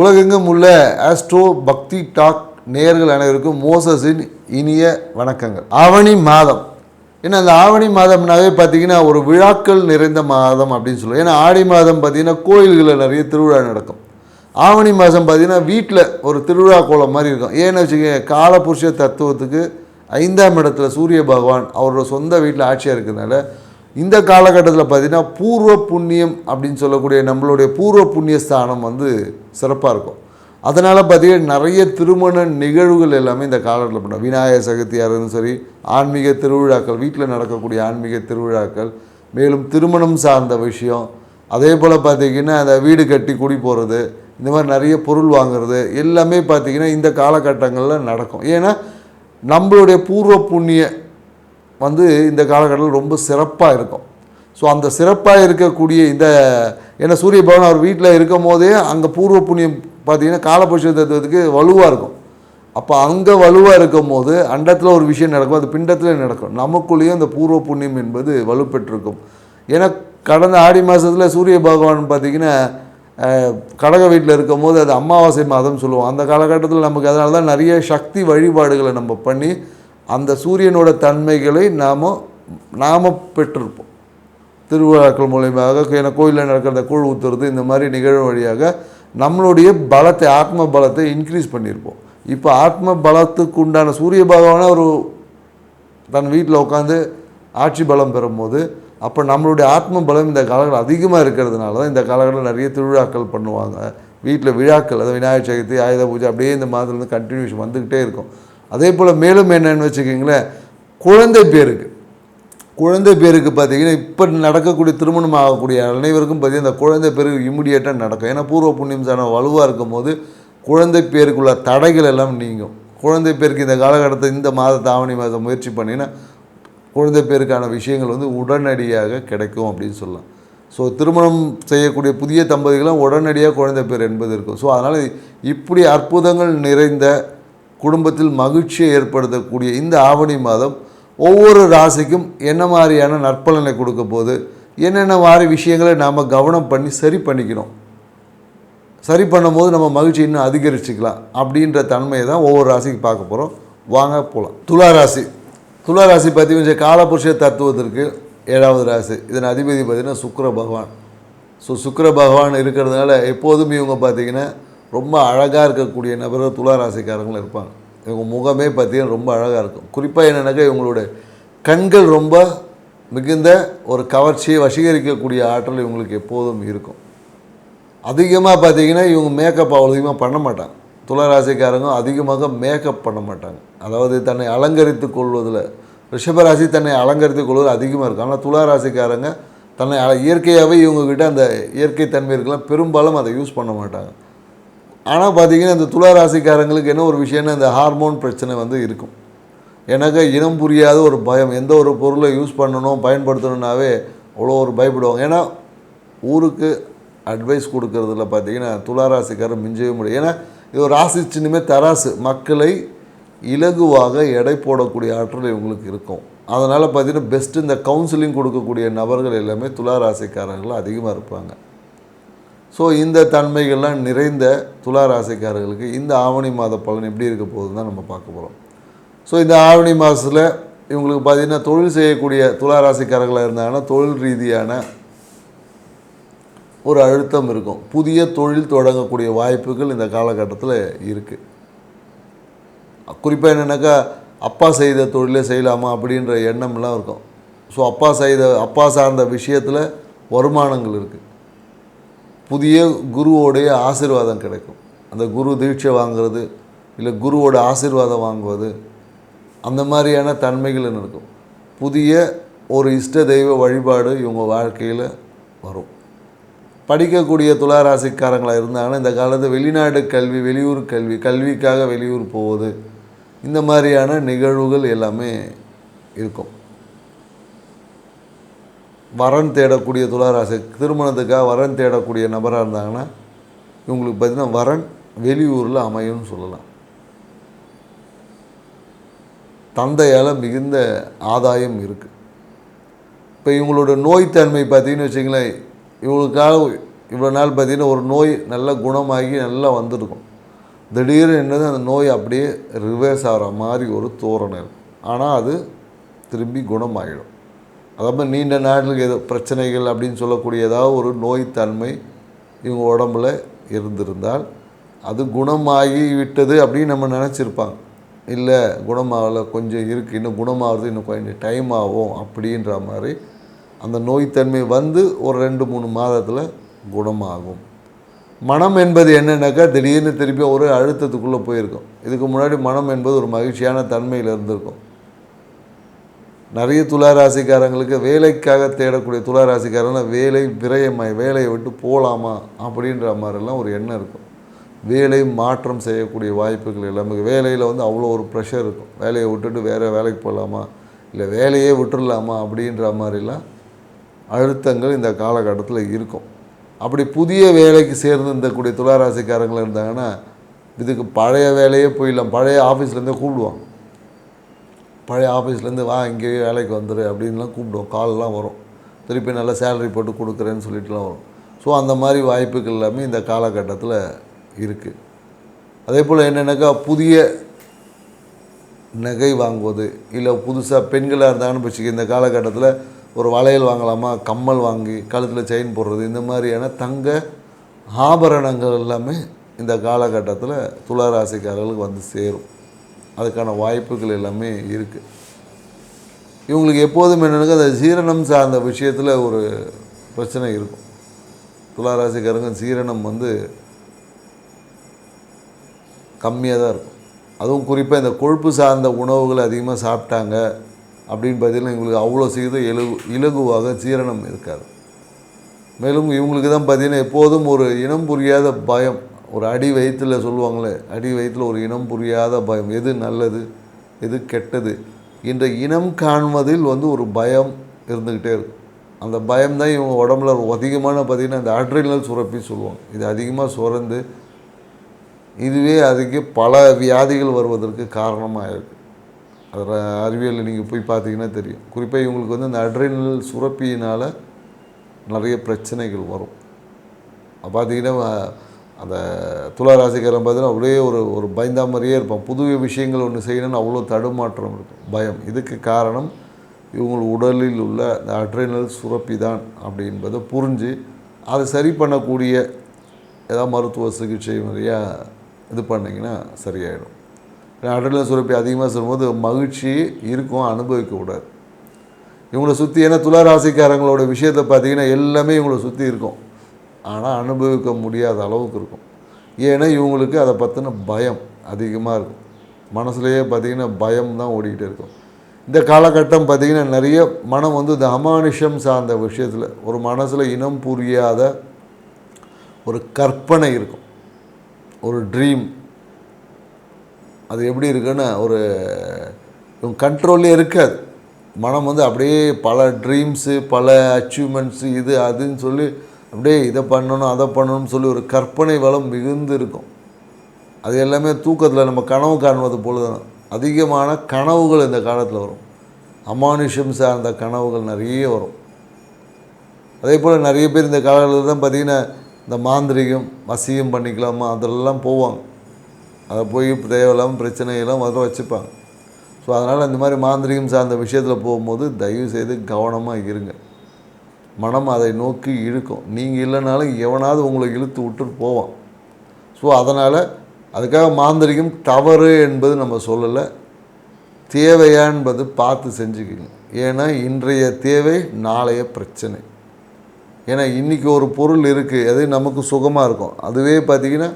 உலகெங்கும் உள்ள ஆஸ்ட்ரோ பக்தி டாக் நேயர்கள் அனைவருக்கும் மோசஸின் இனிய வணக்கங்கள். ஆவணி மாதம். ஏன்னா அந்த ஆவணி மாதம்னாவே பார்த்தீங்கன்னா ஒரு விழாக்கள் நிறைந்த மாதம் அப்படின்னு சொல்லுவோம். ஏன்னா ஆடி மாதம் பார்த்தீங்கன்னா கோயில்களில் நிறைய திருவிழா நடக்கும். ஆவணி மாதம் பார்த்தீங்கன்னா வீட்டில் ஒரு திருவிழா கோலம் மாதிரி இருக்கும். ஏன்னு வச்சுக்கோங்க காலபுருஷ தத்துவத்துக்கு ஐந்தாம் இடத்துல சூரிய பகவான் அவரோட சொந்த வீட்டில் ஆட்சியாக இருக்கிறதுனால இந்த காலகட்டத்தில் பார்த்தீங்கன்னா பூர்வ புண்ணியம் அப்படின்னு சொல்லக்கூடிய நம்மளுடைய பூர்வ புண்ணிய ஸ்தானம் வந்து சிறப்பாக இருக்கும். அதனால் பார்த்தீங்கன்னா நிறைய திருமண நிகழ்வுகள் எல்லாமே இந்த காலகட்டத்தில் பண்ணுவோம் விநாயகர் சதுர்த்தியாக இருந்தாலும் சரி ஆன்மீக திருவிழாக்கள் வீட்டில் நடக்கக்கூடிய ஆன்மீக திருவிழாக்கள் மேலும் திருமணம் சார்ந்த விஷயம். அதே போல் பார்த்தீங்கன்னா அந்த வீடு கட்டி குடி போகிறது இந்த மாதிரி நிறைய பொருள் வாங்குறது எல்லாமே பார்த்தீங்கன்னா இந்த காலகட்டங்களில் நடக்கும். ஏன்னா நம்மளுடைய பூர்வ புண்ணிய வந்து இந்த காலகட்டத்தில் ரொம்ப சிறப்பாக இருக்கும். ஸோ அந்த சிறப்பாக இருக்கக்கூடிய இந்த ஏன்னா சூரிய பகவான் அவர் வீட்டில் இருக்கும் போதே அங்கே பூர்வ புண்ணியம் பார்த்தீங்கன்னா காலபுருஷ தத்துவத்துக்கு வலுவாக இருக்கும். அப்போ அங்கே வலுவாக இருக்கும் போது அண்டத்தில் ஒரு விஷயம் நடக்கும் அது பிண்டத்தில் நடக்கும். நமக்குள்ளேயும் அந்த பூர்வ புண்ணியம் என்பது வலுப்பெற்றிருக்கும். ஏன்னா கடந்த ஆடி மாதத்தில் சூரிய பகவான் பார்த்திங்கன்னா கடக வீட்டில் இருக்கும் போது அது அமாவாசை மாதம் சொல்லுவோம். அந்த காலகட்டத்தில் நமக்கு அதனால தான் நிறைய சக்தி வழிபாடுகளை நம்ம பண்ணி அந்த சூரியனோட தன்மைகளை நாம் நாம் பெற்றிருப்போம். திருவிழாக்கள் மூலயமாக ஏன்னா கோயிலில் நடக்கிற கூழ் ஊற்றுறது இந்த மாதிரி நிகழ்வு வழியாக நம்மளுடைய பலத்தை ஆத்ம பலத்தை இன்க்ரீஸ் பண்ணியிருப்போம். இப்போ ஆத்ம பலத்துக்கு உண்டான சூரிய பகவானை ஒரு தன் வீட்டில் உட்காந்து ஆட்சி பலம் பெறும்போது அப்போ நம்மளுடைய ஆத்ம பலம் இந்த காலகட்டம் அதிகமாக இருக்கிறதுனால தான் இந்த காலகட்டத்தில் நிறைய திருவிழாக்கள் பண்ணுவாங்க. வீட்டில் விழாக்கள் அதாவது விநாயகர் சதுர்த்தி ஆயுத பூஜை அப்படியே இந்த மாதத்துலேருந்து கண்டினியூஷன் வந்துக்கிட்டே இருக்கும். அதே போல் மேலும் என்னன்னு வச்சுக்கிங்களேன் குழந்தை பேருக்கு. குழந்தை பேருக்கு பார்த்தீங்கன்னா இப்போ நடக்கக்கூடிய திருமணம் ஆகக்கூடிய அனைவருக்கும் பார்த்தீங்கன்னா இந்த குழந்தை பேருக்கு இம்மிடியேட்டாக நடக்கும். ஏன்னா பூர்வ புண்ணியம் சாணம் வலுவாக இருக்கும் போது குழந்தை பேருக்குள்ள தடைகள் எல்லாம் நீங்கும். குழந்தை பேருக்கு இந்த காலகட்டத்தில் இந்த மாத தாவணி மாதம் முயற்சி பண்ணிங்கன்னா குழந்தை பேருக்கான விஷயங்கள் வந்து உடனடியாக கிடைக்கும் அப்படின்னு சொல்லலாம். ஸோ திருமணம் செய்யக்கூடிய புதிய தம்பதிகளும் உடனடியாக குழந்தை பேர் என்பது இருக்கும். ஸோ அதனால் இப்படி அற்புதங்கள் நிறைந்த குடும்பத்தில் மகிழ்ச்சியை ஏற்படுத்தக்கூடிய இந்த ஆவணி மாதம் ஒவ்வொரு ராசிக்கும் என்ன மாதிரியான நற்பலனை கொடுக்க போது என்னென்ன மாதிரி விஷயங்களை நாம் கவனம் பண்ணி சரி பண்ணிக்கணும் சரி பண்ணும்போது நம்ம மகிழ்ச்சி இன்னும் அதிகரிச்சுக்கலாம் அப்படின்ற தன்மையை தான் ஒவ்வொரு ராசிக்கு பார்க்க போகிறோம் வாங்க போகலாம் துலா ராசி. துலா ராசி பார்த்தீங்கன்னா காலபுருஷ தத்துவத்திற்கு ஏழாவது ராசி. இதன் அதிபதி பார்த்திங்கன்னா சுக்கர பகவான். ஸோ சுக்கர பகவான் இருக்கிறதுனால எப்போதும் இவங்க பார்த்தீங்கன்னா ரொம்ப அழகாக இருக்கக்கூடிய நபர்கள் துலா ராசிக்காரங்களும் இருப்பாங்க. இவங்க முகமே பார்த்தீங்கன்னா ரொம்ப அழகாக இருக்கும். குறிப்பாக என்னென்னாக்கா இவங்களோட கண்கள் ரொம்ப மிகுந்த ஒரு கவர்ச்சியை வசீகரிக்கக்கூடிய ஆற்றல் இவங்களுக்கு எப்போதும் இருக்கும். அதிகமாக பார்த்தீங்கன்னா இவங்க மேக்கப் அவ்வளோ அதிகமாக பண்ண மாட்டாங்க. துளராசிக்காரங்க அதிகமாக மேக்கப் பண்ண மாட்டாங்க. அதாவது தன்னை அலங்கரித்து கொள்வதில் ரிஷபராசி தன்னை அலங்கரித்து கொள்வது அதிகமாக இருக்கும். ஆனால் துளாராசிக்காரங்க தன்னை இயற்கையாகவே இவங்கக்கிட்ட அந்த இயற்கை தன்மை இருக்கலாம் பெரும்பாலும் அதை யூஸ் பண்ண மாட்டாங்க. ஆனால் பார்த்தீங்கன்னா இந்த துளாராசிக்காரங்களுக்கு என்ன ஒரு விஷயம்னா இந்த ஹார்மோன் பிரச்சனை வந்து இருக்கும். எனக்கு இனம் புரியாத ஒரு பயம் எந்த ஒரு பொருளை யூஸ் பண்ணணும் பயன்படுத்தணுன்னாவே அவ்வளோ ஒரு பயப்படுவாங்க. ஏன்னா ஊருக்கு அட்வைஸ் கொடுக்கறதுல பார்த்தீங்கன்னா துளாராசிக்காரர் மிஞ்சவே முடியும் ஏன்னா இது ஒரு ராசி சின்னமே தராசு. மக்களை இலகுவாக எடை போடக்கூடிய ஆற்றல் இவங்களுக்கு இருக்கும். அதனால் பார்த்தீங்கன்னா பெஸ்ட்டு இந்த கவுன்சிலிங் கொடுக்கக்கூடிய நபர்கள் எல்லாமே துளாராசிக்காரர்கள் அதிகமாக இருப்பாங்க. ஸோ இந்த தன்மைகள்லாம் நிறைந்த துலா ராசிக்காரர்களுக்கு இந்த ஆவணி மாத பலன் எப்படி இருக்க போகுதுன்னு தான் நம்ம பார்க்க போகிறோம் ஸோ இந்த ஆவணி மாதத்தில் இவங்களுக்கு பார்த்திங்கன்னா தொழில் செய்யக்கூடிய துலா ராசிக்காரர்களாக இருந்தாங்கன்னா தொழில் ரீதியான ஒரு அழுத்தம் இருக்கும். புதிய தொழில் தொடங்கக்கூடிய வாய்ப்புகள் இந்த காலகட்டத்தில் இருக்குது குறிப்பாக என்னென்னாக்கா அப்பா செய்த தொழிலே செய்யலாமா அப்படின்ற எண்ணம்லாம் இருக்கும். ஸோ அப்பா செய்த அப்பா சார்ந்த விஷயத்தில் வருமானங்கள் இருக்குது புதிய குருவோடைய ஆசீர்வாதம் கிடைக்கும். அந்த குரு தீட்சை வாங்குறது இல்லை குருவோட ஆசீர்வாதம் வாங்குவது அந்த மாதிரியான தன்மைகள் இருக்கும். புதிய ஒரு இஷ்ட தெய்வ வழிபாடு இவங்க வாழ்க்கையில் வரும். படிக்கக்கூடிய துளாராசிக்காரங்களாக இருந்தாங்கன்னா இந்த காலத்து வெளிநாடு கல்வி வெளியூர் கல்வி கல்விக்காக வெளியூர் போவது இந்த மாதிரியான நிகழ்வுகள் எல்லாமே இருக்கும். வரன் தேடக்கூடிய துளாராசி திருமணத்துக்காக வரன் தேடக்கூடிய நபராக இருந்தாங்கன்னா இவங்களுக்கு பார்த்தீங்கன்னா வரன் வெளியூரில் அமையும்னு சொல்லலாம். தந்தையால் மிகுந்த ஆதாயம் இருக்குது இப்போ இவங்களோட நோய்த்தன்மை பார்த்தீங்கன்னு வச்சிங்களேன் இவங்களுக்காக இவ்வளோ நாள் பார்த்தீங்கன்னா ஒரு நோய் நல்லா குணமாகி நல்லா வந்திருக்கும். திடீர்னு என்னது அந்த நோய் அப்படியே ரிவர்ஸ் ஆகிற மாதிரி ஒரு தோரணை இருக்கும் ஆனால் அது திரும்பி குணமாகிடும் அதாவது நீண்ட நாட்களுக்கு ஏதோ பிரச்சனைகள் அப்படின்னு சொல்லக்கூடிய ஏதாவது ஒரு நோய்த்தன்மை இவங்க உடம்புல இருந்திருந்தால் அது குணமாகி விட்டது அப்படின்னு நம்ம நினச்சிருப்பாங்க. இல்லை குணமாகலை கொஞ்சம் இருக்குது இன்னும் குணமாகிறது இன்னும் கொஞ்சம் டைம் ஆகும் அப்படின்ற மாதிரி அந்த நோய்த்தன்மை வந்து ஒரு ரெண்டு மூணு மாதத்தில் குணமாகும். மனம் என்பது என்னென்னாக்கா திடீர்னு திருப்பி ஒரு அழுத்தத்துக்குள்ளே போயிருக்கும். இதுக்கு முன்னாடி மனம் என்பது ஒரு மகிழ்ச்சியான தன்மையில் இருந்திருக்கும். நிறைய துளாராசிக்காரங்களுக்கு வேலைக்காக தேடக்கூடிய துளாராசிக்காரங்க வேலை விரயமாய் வேலையை விட்டு போகலாமா அப்படின்ற மாதிரிலாம் ஒரு எண்ணம் இருக்கும். வேலை மாற்றம் செய்யக்கூடிய வாய்ப்புகள் எல்லாமே வேலையில் வந்து அவ்வளோ ஒரு ப்ரெஷர் இருக்கும். வேலையை விட்டுட்டு வேறு வேலைக்கு போகலாமா? இல்லை வேலையே விட்டுடலாமா அப்படின்ற மாதிரிலாம் அழுத்தங்கள் இந்த காலகட்டத்தில் இருக்கும். அப்படி புதிய வேலைக்கு சேர்ந்து இருந்தக்கூடிய துளாராசிக்காரங்கள் இருந்தாங்கன்னா இதுக்கு பழைய வேலையே போயிடலாம். பழைய ஆஃபீஸ்லேருந்தே கூப்பிடுவாங்க. பழைய ஆஃபீஸ்லேருந்து வா இங்கேயே வேலைக்கு வந்துடு அப்படின்லாம் கூப்பிடுவோம். கால்லாம் வரும். திருப்பி நல்லா சேலரி போட்டு கொடுக்குறேன்னு சொல்லிட்டுலாம் வரும். ஸோ அந்த மாதிரி வாய்ப்புகள் எல்லாமே இந்த காலகட்டத்தில் இருக்குது அதே போல் என்னென்னாக்கா புதிய நகை வாங்குவது இல்லை புதுசாக பெண்களாக இருந்தாங்கன்னு வச்சுக்க இந்த காலகட்டத்தில் ஒரு வளையல் வாங்கலாமா கம்மல் வாங்கி கழுத்தில் செயின் போடுறது இந்த மாதிரியான தங்க ஆபரணங்கள் எல்லாமே இந்த காலகட்டத்தில் துளாராசிக்காரர்களுக்கு வந்து சேரும். அதுக்கான வாய்ப்புகள் எல்லாமே இருக்குது இவங்களுக்கு எப்போதும் என்னென்னாக்கா அந்த சீரணம் சார்ந்த விஷயத்தில் ஒரு பிரச்சனை இருக்கும். துளாராசிக்காரங்க சீரணம் வந்து கம்மியாக தான் இருக்கும். அதுவும் குறிப்பாக இந்த கொழுப்பு சார்ந்த உணவுகளை அதிகமாக சாப்பிட்டாங்க அப்படின்னு பார்த்தீங்கன்னா இவங்களுக்கு அவ்வளோ சீக்கிரம் இலகு இலகுவாக சீரணம் இருக்காது. மேலும் இவங்களுக்கு தான் பார்த்தீங்கன்னா எப்போதும் ஒரு இனம் புரியாத பயம். ஒரு அடி வயிற்றில் சொல்லுவாங்களே அடி வயிற்றில் ஒரு இனம் புரியாத பயம். எது நல்லது எது கெட்டது? என்ற இனம் காண்பதில் வந்து ஒரு பயம் இருந்துக்கிட்டே இருக்கும். அந்த பயம் தான் இவங்க உடம்புல அதிகமான பார்த்திங்கன்னா இந்த அட்ரினல் சுரப்பி சொல்லுவாங்க. இது அதிகமாக சுரந்து இதுவே அதுக்கு பல வியாதிகள் வருவதற்கு காரணமாக இருக்குது அதில் அறிவியலில் நீங்கள் போய் பார்த்தீங்கன்னா தெரியும். குறிப்பாக இவங்களுக்கு வந்து இந்த அட்ரினல் சுரப்பியினால் நிறைய பிரச்சனைகள் வரும். பார்த்தீங்கன்னா அந்த துளாராசிக்காரன் பார்த்தீங்கன்னா அப்படியே ஒரு ஒரு பயந்தா மாதிரியே இருப்பான். புது விஷயங்கள் ஒன்று செய்யணும்னு அவ்வளோ தடுமாற்றம் இருக்கும். பயம். இதுக்கு காரணம் இவங்க உடலில் உள்ள அந்த அட்ரினல் சுரப்பி தான் அப்படின்பதை புரிஞ்சு அதை சரி பண்ணக்கூடிய ஏதாவது மருத்துவ சிகிச்சை முறையாக இது பண்ணிங்கன்னா சரியாயிடும். அட்ரினல் சுரப்பி அதிகமாக சொல்லும்போது மகிழ்ச்சி இருக்கும் அனுபவிக்க கூடாது. இவங்களை சுற்றி ஏன்னா துளாராசிக்காரங்களோட விஷயத்தை பார்த்தீங்கன்னா எல்லாமே இவங்களை சுற்றி இருக்கும். ஆனால் அனுபவிக்க முடியாத அளவுக்கு இருக்கும். ஏன்னா இவங்களுக்கு அதை பற்றின பயம் அதிகமாக இருக்கும். மனசுலேயே பார்த்திங்கன்னா பயம் தான் ஓடிக்கிட்டே இருக்கும். இந்த காலகட்டம் பார்த்திங்கன்னா நிறைய மனம் வந்து இந்த அமானுஷம் சார்ந்த விஷயத்தில் ஒரு மனசில் இனம் புரியாத ஒரு கற்பனை இருக்கும். ஒரு ட்ரீம் அது எப்படி இருக்குன்னா ஒரு கண்ட்ரோல்லே இருக்காது. மனம் வந்து அப்படியே பல ட்ரீம்ஸு பல அச்சீவ்மெண்ட்ஸு இது அதுன்னு சொல்லி அப்படியே இதை பண்ணணும் அதை பண்ணணும்னு சொல்லி ஒரு கற்பனை வளம் மிகுந்து இருக்கும். அது எல்லாமே தூக்கத்தில் நம்ம கனவு காணுவது போல தான் அதிகமான கனவுகள் இந்த காலத்தில் வரும். அமானுஷம் சார்ந்த கனவுகள் நிறைய வரும். அதே போல் நிறைய பேர் இந்த காலத்தில் தான் பார்த்திங்கன்னா இந்த மாந்திரிகம் வசியம் பண்ணிக்கலாமா அதெல்லாம் போவாங்க. அதை போய் தேவையில்லாமல் பிரச்சனையெல்லாம் வர வச்சுப்பாங்க. ஸோ அதனால் இந்த மாதிரி மாந்திரிகம் சார்ந்த விஷயத்தில் போகும்போது தயவு செய்து கவனமாக இருங்க. மனம் அதை நோக்கி இழுக்கும். நீங்கள் இல்லைனாலும் எவனாவது உங்களை இழுத்து விட்டுட்டு போவான். ஸோ அதனால் அதுக்காக மாந்திரிகம் தவறு என்பது நம்ம சொல்லலை. தேவையா என்பது பார்த்து செஞ்சுக்கிங்க. ஏன்னா இன்றைய தேவை நாளைய பிரச்சனை. ஏன்னா இன்றைக்கி ஒரு பொருள் இருக்குது அது நமக்கு சுகமாக இருக்கும். அதுவே பார்த்திங்கன்னா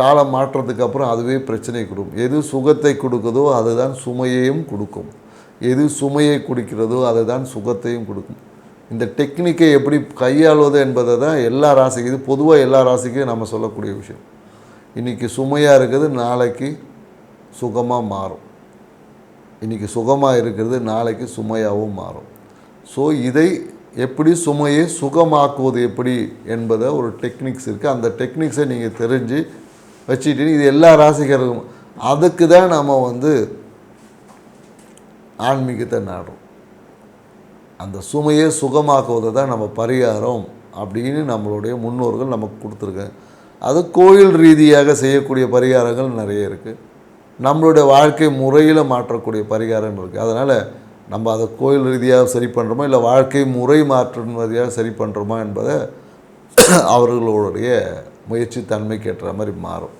காலம் மாற்றத்துக்கு அப்புறம் அதுவே பிரச்சனை கொடுக்கும். எது சுகத்தை கொடுக்குதோ அதுதான் சுமையையும் கொடுக்கும். எது சுமையை குடிக்கிறதோ அதுதான் சுகத்தையும் கொடுக்கும். இந்த டெக்னிக்கை எப்படி கையாளுவது என்பதை தான் எல்லா ராசிக்கும் இது பொதுவாக எல்லா ராசிக்கும் நம்ம சொல்லக்கூடிய விஷயம். இன்றைக்கி சுமையாக இருக்குது நாளைக்கு சுகமாக மாறும். இன்றைக்கி சுகமாக இருக்கிறது நாளைக்கு சுமையாகவும் மாறும். ஸோ இதை எப்படி சுமையை சுகமாக்குவது எப்படி என்பதை ஒரு டெக்னிக்ஸ் இருக்குது அந்த டெக்னிக்ஸை நீங்கள் தெரிஞ்சு வச்சுட்டு இது எல்லா ராசிக்காரர்களும் அதுக்கு தான் நம்ம வந்து ஆன்மீகத்தை நாடுறோம். அந்த சுமையை சுகமாக்குவதை தான் நம்ம பரிகாரம் அப்படின்னு நம்மளுடைய முன்னோர்கள் நமக்கு கொடுத்துருக்காங்க. அது கோயில் ரீதியாக செய்யக்கூடிய பரிகாரங்கள் நிறைய இருக்குது நம்மளுடைய வாழ்க்கை முறையில் மாற்றக்கூடிய பரிகாரங்கள் இருக்குது அதனால் நம்ம அதை கோயில் ரீதியாக சரி பண்ணுறோமா இல்லை வாழ்க்கை முறை மாற்றும் ரீதியாக சரி பண்ணுறோமா என்பதை அவர்களுடைய முயற்சி தன்மைக்கு ஏற்ற மாதிரி மாறும்.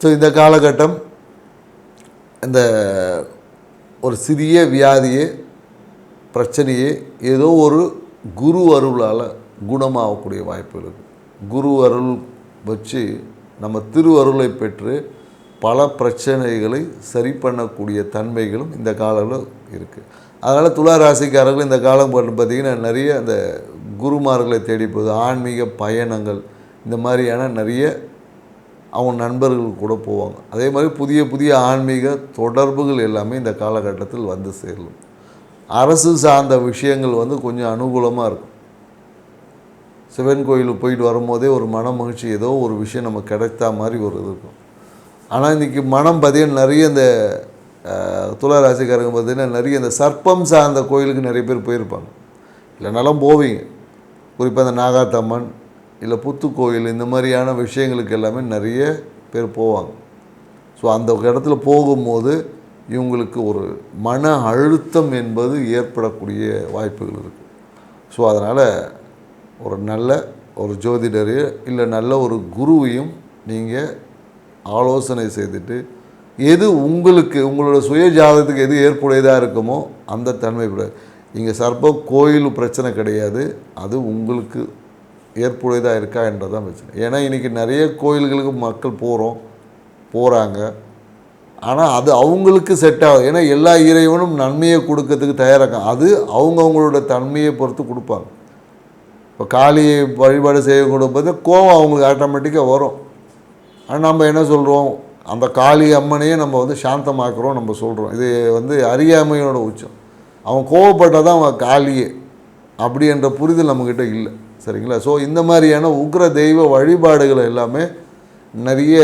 ஸோ இந்த காலகட்டம் இந்த ஒரு சிறிய வியாதியே பிரச்சனையே ஏதோ ஒரு குரு அருளால் குணமாகக்கூடிய வாய்ப்பு இருக்குது குரு அருள் வச்சு நம்ம திருவருளை பெற்று பல பிரச்சனைகளை சரி பண்ணக்கூடிய தன்மைகளும் இந்த காலத்தில் இருக்குது அதனால் துலா ராசிக்காரர்கள் இந்த காலம் பார்த்திங்கன்னா நிறைய அந்த குருமார்களை தேடி போகுது. ஆன்மீக பயணங்கள் இந்த மாதிரியான நிறைய அவங்க நண்பர்கள் கூட போவாங்க. அதே மாதிரி புதிய புதிய ஆன்மீக தொடர்புகள் எல்லாமே இந்த காலகட்டத்தில் வந்து சேரும். அரசு சார்ந்த விஷயங்கள் வந்து கொஞ்சம் அனுகூலமாக இருக்கும். சிவன் கோயிலுக்கு போயிட்டு வரும்போதே ஒரு மன மகிழ்ச்சி ஏதோ ஒரு விஷயம் நமக்கு கிடைத்தா மாதிரி ஒரு இது இருக்கும். ஆனால் இன்றைக்கி மனம் பார்த்தீங்கன்னா நிறைய இந்த அஹ், பார்த்தீங்கன்னா நிறைய இந்த சர்ப்பம் சார்ந்த கோயிலுக்கு நிறைய பேர் போயிருப்பாங்க. இல்லைனாலும் போவீங்க. குறிப்பாக இந்த நாகாத்தம்மன் இல்லை புத்துக்கோயில் இந்த மாதிரியான விஷயங்களுக்கு எல்லாமே நிறைய பேர் போவாங்க. ஸோ அந்த இடத்துல போகும்போது இவங்களுக்கு ஒரு மன அழுத்தம் என்பது ஏற்படக்கூடிய வாய்ப்புகள் இருக்குது ஸோ அதனால் ஒரு நல்ல ஒரு ஜோதிடரையோ இல்லை நல்ல ஒரு குருவையும் நீங்கள் ஆலோசனை செய்துட்டு எது உங்களுக்கு உங்களோட சுய ஜாதகத்துக்கு எது ஏற்புடையதாக இருக்குமோ அந்த தன்மை இங்கே சர்ப்ப கோயில் பிரச்சனை கிடையாது. அது உங்களுக்கு ஏற்புடையதாக இருக்கா என்றதான் பிரச்சனை. ஏன்னா இன்றைக்கி நிறைய கோயில்களுக்கு மக்கள் போகிறோம் போகிறாங்க ஆனால் அது அவங்களுக்கு செட் ஆகும் ஏன்னா எல்லா இறைவனும் நன்மையை கொடுக்கறதுக்கு தயாராக அது அவங்கவுங்களோட தன்மையை பொறுத்து கொடுப்பாங்க. இப்போ காளியை வழிபாடு செய்யக்கூடிய போது கோவம் அவங்களுக்கு ஆட்டோமேட்டிக்காக வரும். ஆனால் நம்ம என்ன சொல்கிறோம் அந்த காளி அம்மனையே நம்ம வந்து சாந்தமாக்குறோம் நம்ம சொல்கிறோம் இது வந்து அறியாமையோட உச்சம். அவன் கோவப்பட்டால் தான் அவன் காளியே. அப்படி என்ற புரிதல் நம்மக்கிட்ட இல்லை. சரிங்களா? ஸோ இந்த மாதிரியான உக்ர தெய்வ வழிபாடுகள் எல்லாமே நிறைய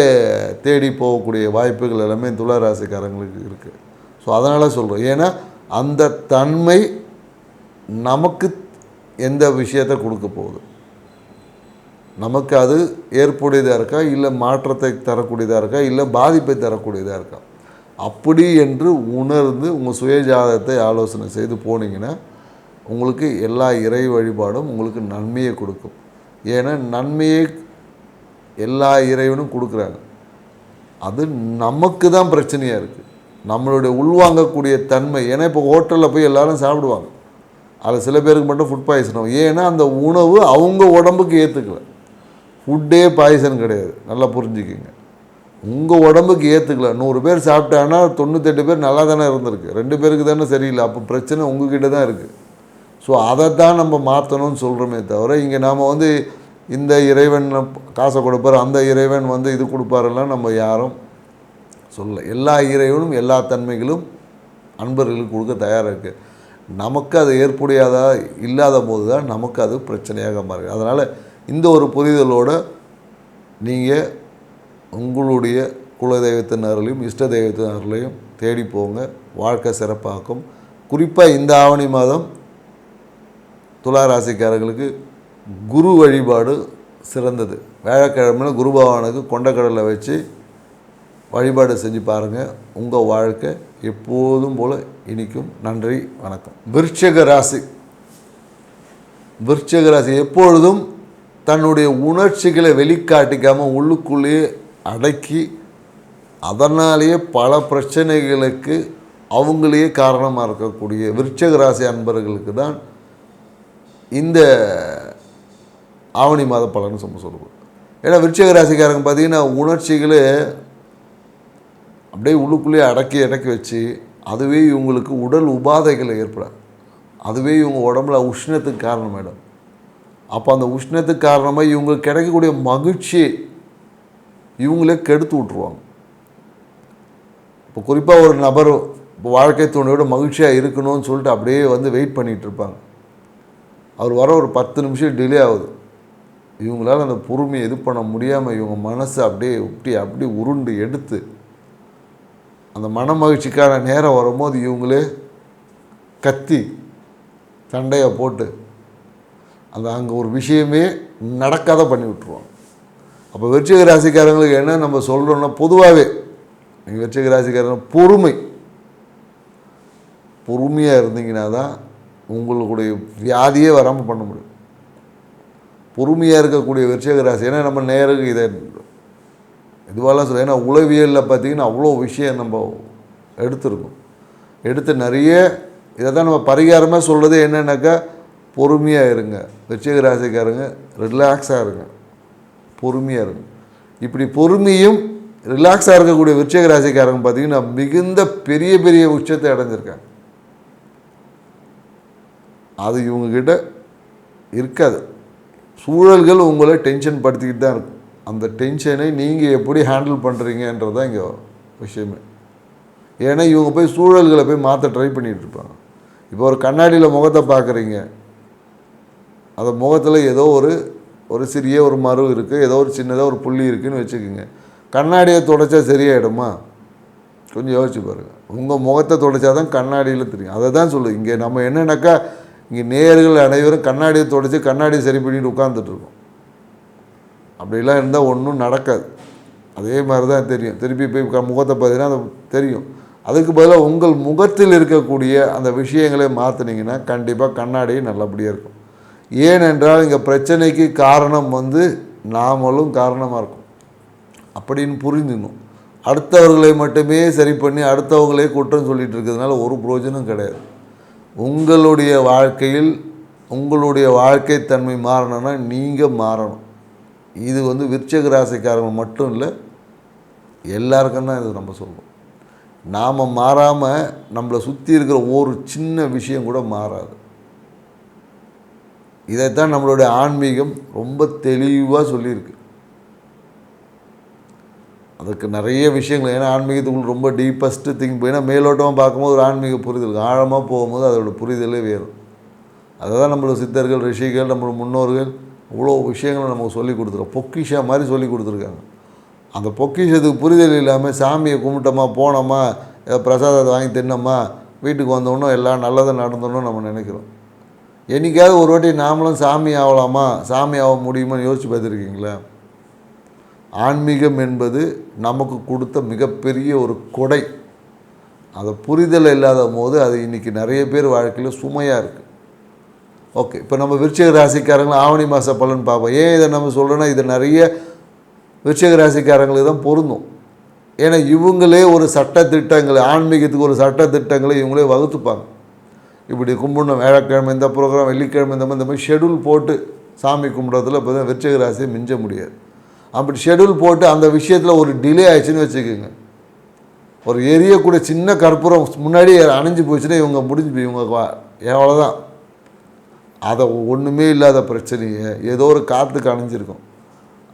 தேடி போகக்கூடிய வாய்ப்புகள் எல்லாமே துலராசிக்காரங்களுக்கு இருக்குது ஸோ அதனால் சொல்கிறோம் ஏன்னா அந்த தன்மை நமக்கு எந்த விஷயத்தை கொடுக்க போகுது? நமக்கு அது ஏற்புடையதாக இருக்கா? இல்லை மாற்றத்தை தரக்கூடியதாக இருக்கா? இல்லை பாதிப்பை தரக்கூடியதாக இருக்கா? அப்படி என்று உணர்ந்து உங்கள் சுயஜாதகத்தை ஆலோசனை செய்து போனீங்கன்னா உங்களுக்கு எல்லா இறை வழிபாடும் உங்களுக்கு நன்மையை கொடுக்கும். ஏன்னா நன்மையை எல்லா இறைவனும் கொடுக்குறாங்க. அது நமக்கு தான் பிரச்சனையாக இருக்குது நம்மளுடைய உள்வாங்கக்கூடிய தன்மை ஏன்னா இப்போ ஹோட்டலில் போய் எல்லாரும் சாப்பிடுவாங்க. அதில் சில பேருக்கு மட்டும் ஃபுட் பாய்சன் ஏன்னா அந்த உணவு அவங்க உடம்புக்கு ஏற்றுக்கல ஃபுட்டே பாய்சன் கிடையாது. நல்லா புரிஞ்சுக்கிங்க. உங்கள் உடம்புக்கு ஏற்றுக்கல நூறு பேர் சாப்பிட்டாங்கன்னா தொண்ணூத்தெட்டு பேர் நல்லா தானே இருந்திருக்கு. ரெண்டு பேருக்கு தானே சரியில்லை. அப்போ பிரச்சனை உங்ககிட்ட தான் இருக்குது ஸோ அதை தான் நம்ம மாற்றணும்னு சொல்கிறோமே தவிர இங்கே நாம் வந்து இந்த இறைவன் காசை கொடுப்பார் அந்த இறைவன் வந்து இது கொடுப்பாரெல்லாம் நம்ம யாரும் சொல்ல எல்லா இறைவனும் எல்லா தன்மைகளும் அன்பர்களுக்கு கொடுக்க தயாராக இருக்குது நமக்கு அது ஏற்புடையாதா இல்லாத போது தான் நமக்கு அது பிரச்சனையாக மாறுது. அதனால் இந்த ஒரு புரிதலோடு நீங்கள் உங்களுடைய குலதெய்வத்தின் அருளையும் இஷ்ட தெய்வத்தின் அருளையும் தேடி போங்க. வாழ்க்கை சிறப்பாக்கும். குறிப்பாக இந்த ஆவணி மாதம் துளாராசிக்காரர்களுக்கு குரு வழிபாடு சிறந்தது. வியாழக்கிழமையில் குரு பகவானுக்கு கொண்டக்கடலை வச்சு வழிபாடு செஞ்சு பாருங்கள் உங்கள் வாழ்க்கை எப்போதும் போல் இனிக்கும். நன்றி வணக்கம். விருட்சக ராசி. விருட்சக ராசி எப்பொழுதும் தன்னுடைய உணர்ச்சிகளை வெளிக்காட்டிக்காமல் உள்ளுக்குள்ளேயே அடக்கி அதனாலேயே பல பிரச்சனைகளுக்கு அவங்களையே காரணமாக இருக்கக்கூடிய விருட்சக ராசி அன்பர்களுக்கு தான் இந்த ஆவணி மாத பலன் நம்ம சொல்லுவோம் ஏன்னா விருட்சக ராசிக்காரங்க பார்த்தீங்கன்னா உணர்ச்சிகளே அப்படியே உள்ளுக்குள்ளேயே அடக்கி அடக்கி வச்சு அதுவே இவங்களுக்கு உடல் உபாதைகளை ஏற்படாது. அதுவே இவங்க உடம்புல உஷ்ணத்துக்கு காரணமாயிடும். அப்போ அந்த உஷ்ணத்துக்கு காரணமாக இவங்களுக்கு கிடைக்கக்கூடிய மகிழ்ச்சி இவங்களே கெடுத்து விட்ருவாங்க இப்போ குறிப்பாக ஒரு நபர் இப்போ வாழ்க்கை துணையோட மகிழ்ச்சியாக இருக்கணும்னு சொல்லிட்டு அப்படியே வந்து வெயிட் பண்ணிகிட்டு இருப்பாங்க. அவர் வர ஒரு பத்து நிமிஷம் டிலே ஆகுது. இவங்களால் அந்த பொறுமையை இது பண்ண முடியாமல் இவங்க மனசு அப்படியே இப்படி அப்படியே உருண்டு எடுத்து அந்த மன மகிழ்ச்சிக்கான நேரம் வரும்போது இவங்களே கத்தி தண்டையை போட்டு அந்த அங்கே ஒரு விஷயமே நடக்காத பண்ணி விட்டுருவாங்க. அப்போ விருச்சிக ராசிக்காரங்களுக்கு என்ன நம்ம சொல்கிறோன்னா பொதுவாகவே நீங்கள் விருச்சிக ராசிக்காரங்க பொறுமை. பொறுமையாக இருந்தீங்கன்னா தான் உங்களுடைய வியாதியே வராமல் பண்ண முடியும். பொறுமையாக இருக்கக்கூடிய விருச்சக ராசி. ஏன்னா நம்ம நேருக்கு இதை இதுவாலாம் சொல்ல ஏன்னா உளவியலில் பார்த்தீங்கன்னா அவ்வளோ விஷயம் நம்ம எடுத்திருக்கோம். எடுத்து நிறைய இதை தான் நம்ம பரிகாரமாக சொல்கிறது என்னென்னாக்கா பொறுமையாக இருங்க. விருச்சிக ராசிக்காரங்க ரிலாக்ஸாக இருங்க. பொறுமையாக இருங்க. இப்படி பொறுமையும் ரிலாக்ஸாக இருக்கக்கூடிய விருச்சிக ராசிக்காரங்க பார்த்தீங்கன்னா மிகுந்த பெரிய பெரிய உச்சத்தை அடைஞ்சிருக்காங்க. அது இவங்கக்கிட்ட இருக்காது. சூழல்கள் உங்களை டென்ஷன் படுத்திக்கிட்டு தான் இருக்கும். அந்த டென்ஷனை நீங்கள் எப்படி ஹேண்டில் பண்ணுறீங்கன்றது தான் இங்கே விஷயமே. ஏன்னா இவங்க போய் சூழல்களை போய் மாற்ற ட்ரை பண்ணிகிட்டு இருப்பாங்க. இப்போ ஒரு கண்ணாடியில் முகத்தை பார்க்குறீங்க. அந்த முகத்தில் ஏதோ ஒரு ஒரு சிறிய ஒரு மறு இருக்குது ஏதோ ஒரு சின்னதாக ஒரு புள்ளி இருக்குதுன்னு வச்சுக்கோங்க. கண்ணாடியை தொடச்சா சரியாயிடுமா? கொஞ்சம் யோசிச்சு பாருங்கள் உங்கள் முகத்தை தொடச்சா தான் கண்ணாடியில் தெரியும். அதை தான் சொல்லு இங்கே நம்ம என்னென்னாக்கா இங்கே நேர்கள் அனைவரும் கண்ணாடியை தொடச்சி கண்ணாடியை சரி பண்ணிட்டு உட்காந்துட்ருக்கோம் அப்படிலாம் இருந்தால் ஒன்றும் நடக்காது. அதே மாதிரி தான் தெரியும். திருப்பி போய் முகத்தை பார்த்தீங்கன்னா அது தெரியும். அதுக்கு பதிலாக உங்கள் முகத்தில் இருக்கக்கூடிய அந்த விஷயங்களை மாற்றினீங்கன்னா கண்டிப்பாக கண்ணாடி நல்லபடியாக இருக்கும். ஏனென்றால் இங்கே பிரச்சனைக்கு காரணம் வந்து நாமளும் காரணமாக இருக்கும். அப்படின்னு புரிஞ்சுக்கணும். அடுத்தவர்களை மட்டுமே சரி பண்ணி அடுத்தவங்களே குற்றம் சொல்லிகிட்டு இருக்கிறதுனால ஒரு பிரயோஜனம் கிடையாது. உங்களுடைய வாழ்க்கையில் உங்களுடைய வாழ்க்கை தன்மை மாறணும்னா நீங்கள் மாறணும். இது வந்து விருச்சக ராசிக்காரங்க மட்டும் இல்லை எல்லாருக்கும் தான் இது நம்ம சொல்லுவோம் நாம் மாறாமல் நம்மளை சுற்றி இருக்கிற ஒரு சின்ன விஷயம் கூட மாறாது. இதைத்தான் நம்மளுடைய ஆன்மீகம் ரொம்ப தெளிவாக சொல்லியிருக்கு. அதுக்கு நிறைய விஷயங்கள். ஏன்னா ஆன்மீகத்துக்குள்ள ரொம்ப டீப்பஸ்ட்டு திங்க் போயினா மேலோட்டமாக பார்க்கும்போது ஒரு ஆன்மீக புரிதல் ஆழமாக போகும்போது அதோட புரிதலே வேறு. அதை தான் நம்மளோட சித்தர்கள் ரிஷிகள் நம்மளோட முன்னோர்கள் இவ்வளோ விஷயங்களை நமக்கு சொல்லி கொடுத்துருக்கோம் பொக்கிஷா மாதிரி சொல்லி கொடுத்துருக்காங்க. அந்த பொக்கிஷத்துக்கு புரிதல் இல்லாமல் சாமியை கும்பிட்டோமா போனோமா ஏதோ பிரசாதத்தை வாங்கி தின்னோமா வீட்டுக்கு வந்தோன்னோ எல்லாம் நல்லதாக நடந்தோன்னு நம்ம நினைக்கிறோம். என்னைக்காவது ஒரு வாட்டி நாமளும் சாமி ஆகலாமா சாமி ஆக முடியுமான்னு யோசிச்சு பார்த்துருக்கீங்களா? ஆன்மீகம் என்பது நமக்கு கொடுத்த மிகப்பெரிய ஒரு கொடை. அதை புரிதல் இல்லாத போது அது இன்றைக்கி நிறைய பேர் வாழ்க்கையில் சுமையாக இருக்குது ஓகே இப்போ நம்ம விருச்சிக ராசிக்காரங்க ஆவணி மாத பலன் பார்ப்போம். ஏன் இதை நம்ம சொல்கிறோன்னா இது நிறைய விருச்சிக ராசிக்காரங்களுக்கு தான் பொருந்தும். ஏன்னா இவங்களே ஒரு சட்ட திட்டங்களை ஆன்மீகத்துக்கு ஒரு சட்ட திட்டங்களை இவங்களே வகுத்துப்பாங்க. இப்படி கும்பிடணும் வியாழக்கிழமை இந்த ப்ரோக்ராம் வெள்ளிக்கிழமை இந்த மாதிரி இந்த மாதிரி ஷெடியூல் போட்டு சாமி கும்பிட்றதுல இப்போ தான் விருச்சிக ராசியை மிஞ்ச முடியாது. அப்படி ஷெடியூல் போட்டு அந்த விஷயத்தில் ஒரு டிலே ஆயிடுச்சுன்னு வச்சுக்கோங்க. ஒரு எரியக்கூடிய சின்ன கற்பூரம் முன்னாடி அணைஞ்சு போச்சுன்னா இவங்க முடிஞ்சு போய் இவங்க எவ்வளோதான் அதை ஒன்றுமே இல்லாத பிரச்சனையை. ஏதோ ஒரு காற்றுக்கு அணைஞ்சிருக்கும்.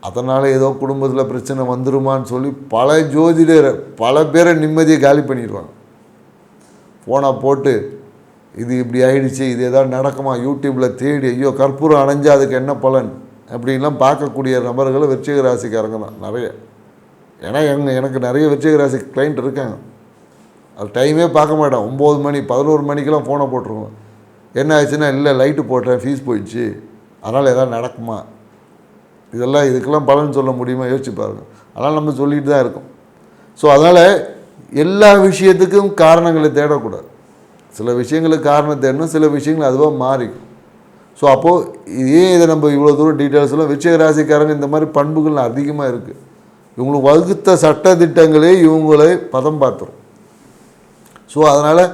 அதனால் ஏதோ குடும்பத்தில் பிரச்சனை வந்துருமான்னு சொல்லி பல ஜோதிடர் பல பேரை நிம்மதியை காலி பண்ணிடுவாங்க. ஃபோனை போட்டு இது இப்படி ஆயிடுச்சு இது ஏதாவது நடக்குமா? யூடியூப்பில் தேடி ஐயோ கற்பூரம் அணைஞ்சா அதுக்கு என்ன பலன்? அப்படின்லாம் பார்க்கக்கூடிய நபர்கள் விருச்சிக ராசிக்காரங்க தான் நிறைய. ஏன்னா எங்க எனக்கு நிறைய விருச்சிக ராசி கிளைண்ட் இருக்காங்க. அது டைமே பார்க்க மாட்டேன். ஒம்பது மணி பதினோரு மணிக்கெல்லாம் ஃபோனை போட்டுருவோம் என்ன ஆச்சுன்னா இல்லை லைட்டு போட்டேன் ஃபீஸ் போயிடுச்சு. அதனால் எதாவது நடக்குமா? இதெல்லாம் இதுக்கெல்லாம் பலன் சொல்ல முடியுமா? யோசிச்சு பாருங்கள் அதனால் நம்ம சொல்லிட்டு தான் இருக்கோம். ஸோ அதனால் எல்லா விஷயத்துக்கும் காரணங்களை தேடக்கூடாது. சில விஷயங்களுக்கு காரணம் தேடணும் சில விஷயங்கள் அதுவாக மாறிக்கும். ஸோ அப்போது ஏன் இதை நம்ம இவ்வளோ தூரம் டீட்டெயில்ஸ்லாம் விருச்சிக ராசிக்காரங்க இந்த மாதிரி பண்புகள் அதிகமாக இருக்குது இவங்களுக்கு வகுத்த சட்ட திட்டங்களே இவங்களை பதம் பார்த்துரும் ஸோ அதனால்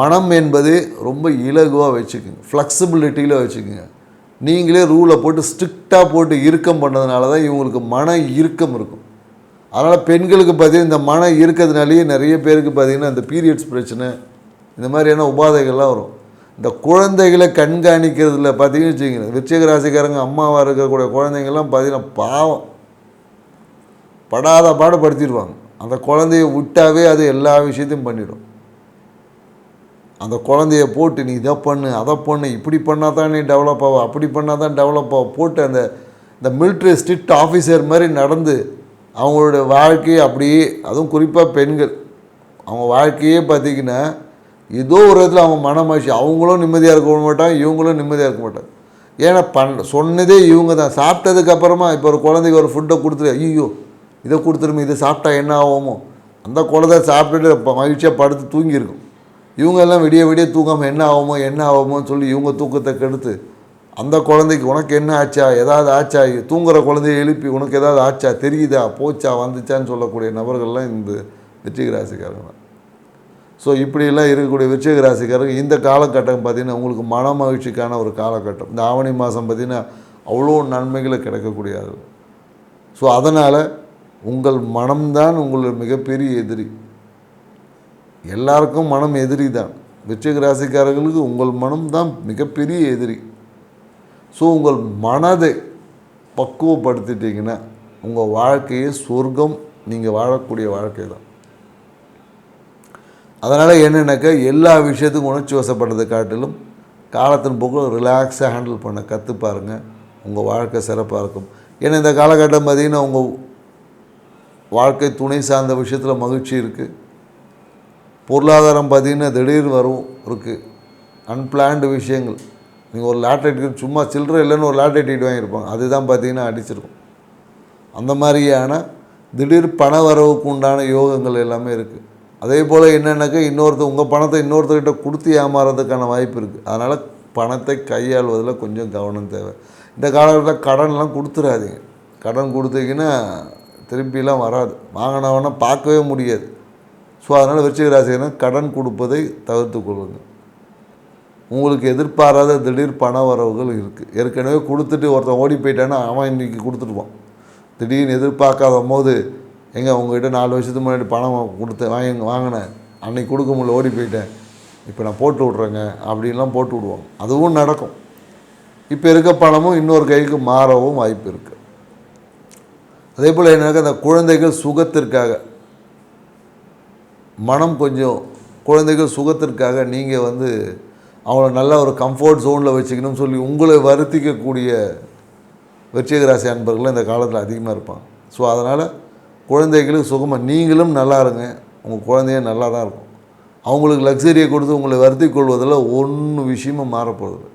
மனம் என்பது ரொம்ப இலகுவாக வச்சுக்கோங்க. ஃப்ளெக்சிபிலிட்டியில் வச்சுக்கோங்க. நீங்களே ரூலை போட்டு ஸ்ட்ரிக்டாக போட்டு இறுக்கம் பண்ணதுனால தான் இவங்களுக்கு மன இறுக்கம் இருக்கும். அதனால் பெண்களுக்கு பார்த்தீங்கன்னா இந்த மன இருக்கிறதுனாலேயே நிறைய பேருக்கு பார்த்தீங்கன்னா இந்த பீரியட்ஸ் பிரச்சனை இந்த மாதிரியான உபாதைகள்லாம் வரும். இந்த குழந்தைகளை கண்காணிக்கிறதுல பார்த்தீங்கன்னு வச்சுக்கோங்க. விருச்சிக ராசிக்காரங்க அம்மாவாக இருக்கக்கூடிய குழந்தைங்கள்லாம் பார்த்தீங்கன்னா பாவம். படாத பாடுபடுத்திடுவாங்க அந்த குழந்தைய விட்டாவே அது எல்லா விஷயத்தையும் பண்ணிடும். அந்த குழந்தைய போட்டு நீ இதை பண்ணு அதை பண்ணு இப்படி பண்ணால் தான் நீ டெவலப் ஆகும் அப்படி பண்ணால் தான் டெவலப் ஆகும் போட்டு அந்த இந்த மிலிட்ரி ஸ்ட்ரிக்ட் ஆஃபீஸர் மாதிரி நடந்து அவங்களோட வாழ்க்கையை அப்படியே அதுவும் குறிப்பாக பெண்கள். அவங்க வாழ்க்கையே பார்த்திங்கன்னா ஏதோ ஒரு இடத்துல அவன் மனமாச்சு அவங்களும் நிம்மதியாக இருக்க மாட்டான் இவங்களும் நிம்மதியாக இருக்க மாட்டாங்க. ஏன்னா பண் சொன்னதே இவங்க தான். சாப்பிட்டதுக்கப்புறமா இப்போ ஒரு குழந்தைக்கு ஒரு ஃபுட்டை கொடுத்துரு ஐயோ இதை கொடுத்துருமே இதை சாப்பிட்டா என்ன ஆகுமோ? அந்த குழந்தை சாப்பிட்டுட்டு இப்போ மகிழ்ச்சியாக படுத்து தூங்கியிருக்கும். இவங்க எல்லாம் விடிய விடிய தூங்காமல் என்ன ஆகுமோ என்ன ஆகுமோன்னு சொல்லி இவங்க தூக்கத்தை கெடுத்து அந்த குழந்தைக்கு உனக்கு என்ன ஆச்சா ஏதாவது ஆச்சா? தூங்குற குழந்தைய எழுப்பி உனக்கு ஏதாவது ஆச்சா? தெரியுதா? போச்சா? வந்துச்சான்னு சொல்லக்கூடிய நபர்கள்லாம் இந்த வெற்றிகராசிக்காரங்க தான். ஸோ இப்படியெல்லாம் இருக்கக்கூடிய விருச்சிக ராசிக்காரங்க இந்த காலகட்டம் பார்த்திங்கன்னா உங்களுக்கு மன மகிழ்ச்சிக்கான ஒரு காலகட்டம். இந்த ஆவணி மாதம் பார்த்திங்கன்னா அவ்வளோ நன்மைகளை கிடைக்கக்கூடியது. ஸோ அதனால் உங்கள் மனம்தான் உங்களுடைய மிகப்பெரிய எதிரி. எல்லாருக்கும் மனம் எதிரி தான். விருச்சிக ராசிக்காரர்களுக்கு உங்கள் மனம் தான் மிகப்பெரிய எதிரி. ஸோ உங்கள் மனதை பக்குவப்படுத்திட்டீங்கன்னா உங்கள் வாழ்க்கையே சொர்க்கம் நீங்கள் வாழக்கூடிய வாழ்க்கை தான். அதனால் என்னென்னாக்கா எல்லா விஷயத்துக்கும் உணர்ச்சி வசப்படுறதை காட்டிலும் காலத்தின் போக்கு ரிலாக்ஸாக ஹேண்டில் பண்ண கற்று பாருங்கள் உங்கள் வாழ்க்கை சிறப்பாக இருக்கும். ஏன்னா இந்த காலகட்டம் பார்த்திங்கன்னா உங்கள் வாழ்க்கை துணை சார்ந்த விஷயத்தில் மகிழ்ச்சி இருக்குது பொருளாதாரம் பார்த்திங்கன்னா திடீர் வரும் இருக்குது அன்பிளான்டு விஷயங்கள். நீங்கள் ஒரு லாட்ரி டிக்கெட் சும்மா சில்லற இல்லைன்னு ஒரு லாட்ரி டிக்கெட் வாங்கியிருப்பாங்க. அதுதான் பார்த்தீங்கன்னா அடிச்சிருக்கும். அந்த மாதிரியான திடீர் பண வரவுக்கு உண்டான யோகங்கள் எல்லாமே இருக்குது அதே போல் என்னென்னாக்கா இன்னொருத்தர் உங்கள் பணத்தை இன்னொருத்தர்கிட்ட கொடுத்து ஏமாறதுக்கான வாய்ப்பு இருக்குது அதனால் பணத்தை கையாள்வதில் கொஞ்சம் கவனம் தேவை. இந்த காலகட்டத்தில் கடன்லாம் கொடுத்துடாதீங்க கடன் கொடுத்தீங்கன்னா திருப்பிலாம் வராது. வாங்கினவனா பார்க்கவே முடியாது. ஸோ அதனால் விருச்சிக ராசினா கடன் கொடுப்பதை தவிர்த்து கொள்ளுங்கள். உங்களுக்கு எதிர்பாராத திடீர் பண வரவுகள் இருக்குது ஏற்கனவே கொடுத்துட்டு ஒருத்தன் ஓடி போயிட்டான்னா அவன் இன்றைக்கி கொடுத்துருவான் திடீர்னு எதிர்பார்க்காத போது எங்கே உங்ககிட்ட நாலு வருஷத்துக்கு முன்னாடி பணம் கொடுத்து வாங்கி வாங்கினேன். அன்னைக்கு கொடுக்க முடியல ஓடி போயிட்டேன். இப்போ நான் போட்டு விட்றேங்க அப்படின்லாம் போட்டு விடுவாங்க. அதுவும் நடக்கும். இப்போ இருக்க பணமும் இன்னொரு கைக்கு மாறவும் வாய்ப்பு இருக்குது அதே போல் என்னக்கா அந்த குழந்தைகள் சுகத்திற்காக மனம் கொஞ்சம் குழந்தைகள் சுகத்திற்காக நீங்கள் வந்து அவங்கள நல்ல ஒரு கம்ஃபர்ட் ஜோனில் வச்சுக்கணும்னு சொல்லி உங்களை வருத்திக்கக்கூடிய விருச்சிக அன்பர்கள் இந்த காலத்தில் அதிகமாக இருப்பாங்க. ஸோ அதனால் குழந்தைகளுக்கு சுகமாக நீங்களும் நல்லா இருங்க. உங்கள் குழந்தைய நல்லா தான் இருக்கும். அவங்களுக்கு லக்ஸரியை கொடுத்து உங்களை வருத்தி கொள்வதில் ஒன்று விஷயமும் மாறப்போகுது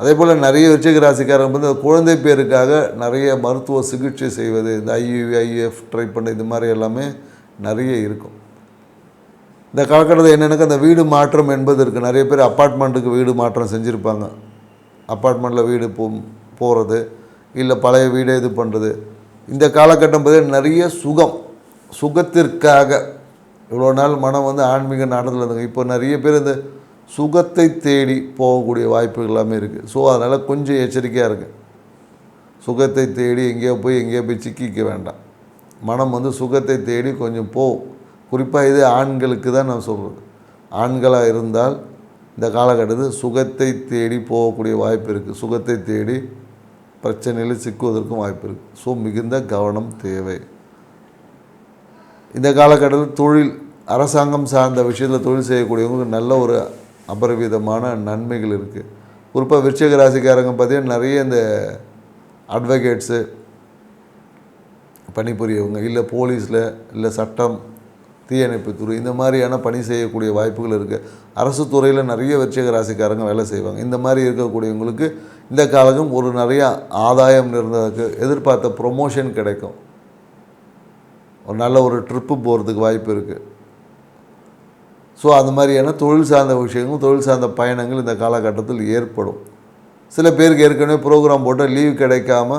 அதே போல் நிறைய விருச்சிக ராசிக்காரங்க வந்து குழந்தை பேருக்காக நிறைய மருத்துவ சிகிச்சை செய்வது இந்த ஐயுவி ஐஎஃப் ட்ரை பண்ண இது மாதிரி எல்லாமே நிறைய இருக்கும். இந்த காலகட்டத்தில் என்னென்னாக்கா அந்த வீடு மாற்றம் என்பது இருக்குது நிறைய பேர் அப்பார்ட்மெண்ட்டுக்கு வீடு மாற்றம் செஞ்சுருப்பாங்க. அப்பார்ட்மெண்ட்டில் வீடு போ போகிறது இல்லை பழைய வீடை இது பண்ணுறது இந்த காலகட்டம் பார்த்தீங்கன்னா நிறைய சுகம் சுகத்திற்காக. இவ்வளோ நாள் மனம் வந்து ஆன்மீக நாடத்தில் இருந்தாங்க இப்போ நிறைய பேர் இந்த சுகத்தை தேடி போகக்கூடிய வாய்ப்புகள் எல்லாமே இருக்குது ஸோ அதனால் கொஞ்சம் எச்சரிக்கையாக இருக்குது சுகத்தை தேடி எங்கேயோ போய் எங்கேயோ போய் சிக்கிக்க வேண்டாம். மனம் வந்து சுகத்தை தேடி கொஞ்சம் போகும் குறிப்பாக இது ஆண்களுக்கு தான் நான் சொல்கிறது ஆண்களாக இருந்தால் இந்த காலகட்டத்தில் சுகத்தை தேடி போகக்கூடிய வாய்ப்பு இருக்குது சுகத்தை தேடி பிரச்சனையில் சிக்குவதற்கும் வாய்ப்பு இருக்குது ஸோ மிகுந்த கவனம் தேவை. இந்த காலகட்டத்தில் தொழில் அரசாங்கம் சார்ந்த விஷயத்தில் தொழில் செய்யக்கூடியவங்களுக்கு நல்ல ஒரு அபரிவிதமான நன்மைகள் இருக்குது குறிப்பாக விருச்சிக ராசிக்காரங்க பார்த்தீங்கன்னா நிறைய இந்த அட்வொகேட்ஸு பணிபுரியவங்க இல்லை போலீஸில் இல்லை சட்டம் தீயணைப்புத்துறை இந்த மாதிரியான பணி செய்யக்கூடிய வாய்ப்புகள் இருக்குது அரசு துறையில் நிறைய விருச்சிக ராசிக்காரங்க வேலை செய்வாங்க. இந்த மாதிரி இருக்கக்கூடியவங்களுக்கு இந்த காலகம் ஒரு நிறைய ஆதாயம் இருந்ததுக்கு எதிர்பார்த்த ப்ரொமோஷன் கிடைக்கும். ஒரு நல்ல ஒரு ட்ரிப்பு போகிறதுக்கு வாய்ப்பு இருக்குது ஸோ அந்த மாதிரியான தொழில் சார்ந்த விஷயங்கள் தொழில் சார்ந்த பயணங்கள் இந்த காலகட்டத்தில் ஏற்படும். சில பேருக்கு ஏற்கனவே ப்ரோக்ராம் போட்டால் லீவ் கிடைக்காம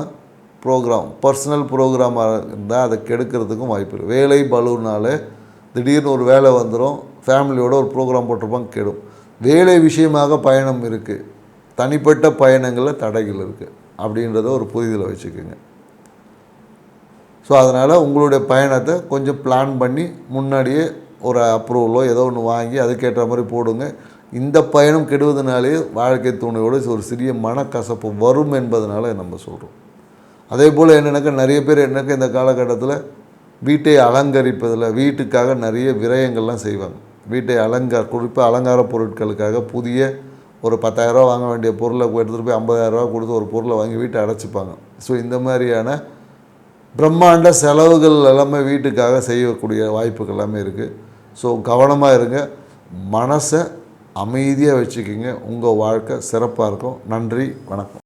ப்ரோக்ராம் பர்சனல் ப்ரோக்ராமாக இருந்தால் அதை கெடுக்கிறதுக்கும் வாய்ப்பு இருக்குது வேலை பலுனாலே திடீர்னு ஒரு வேலை வந்துடும் ஃபேமிலியோட ஒரு ப்ரோக்ராம் போட்டிருப்பாங்க கெடும். வேலை விஷயமாக பயணம் இருக்குது தனிப்பட்ட பயணங்களில் தடைகள் இருக்குது அப்படின்றத ஒரு புரிதலை வச்சுக்கோங்க. ஸோ அதனால் உங்களுடைய பயணத்தை கொஞ்சம் பிளான் பண்ணி முன்னாடியே ஒரு அப்ரூவலோ ஏதோ ஒன்று வாங்கி அதுக்கேற்ற மாதிரி போடுங்க. இந்த பயணம் கெடுவதனாலே வாழ்க்கை துணையோடு ஒரு சிறிய மனக்கசப்பு வரும் என்பதனால நம்ம சொல்கிறோம் அதே போல் என்னென்னாக்கா நிறைய பேர் என்னக்கா இந்த காலகட்டத்தில் வீட்டை அலங்கரிப்பதில் வீட்டுக்காக நிறைய விரயங்கள்லாம் செய்வாங்க. வீட்டை அலங்கார குறிப்பாக அலங்கார பொருட்களுக்காக புதிய ஒரு பத்தாயிரரூவா வாங்க வேண்டிய பொருளை எடுத்துகிட்டு போய் ஐம்பதாயிரரூவா கொடுத்து ஒரு பொருளை வாங்கி வீட்டை அடைச்சிப்பாங்க. ஸோ இந்த மாதிரியான பிரம்மாண்ட செலவுகள் எல்லாமே வீட்டுக்காக செய்யக்கூடிய வாய்ப்புகள் எல்லாமே இருக்குது ஸோ கவனமாக இருங்க. மனசை அமைதியாக வச்சுக்கிங்க. உங்கள் வாழ்க்கை சிறப்பாக இருக்கும். நன்றி. வணக்கம்.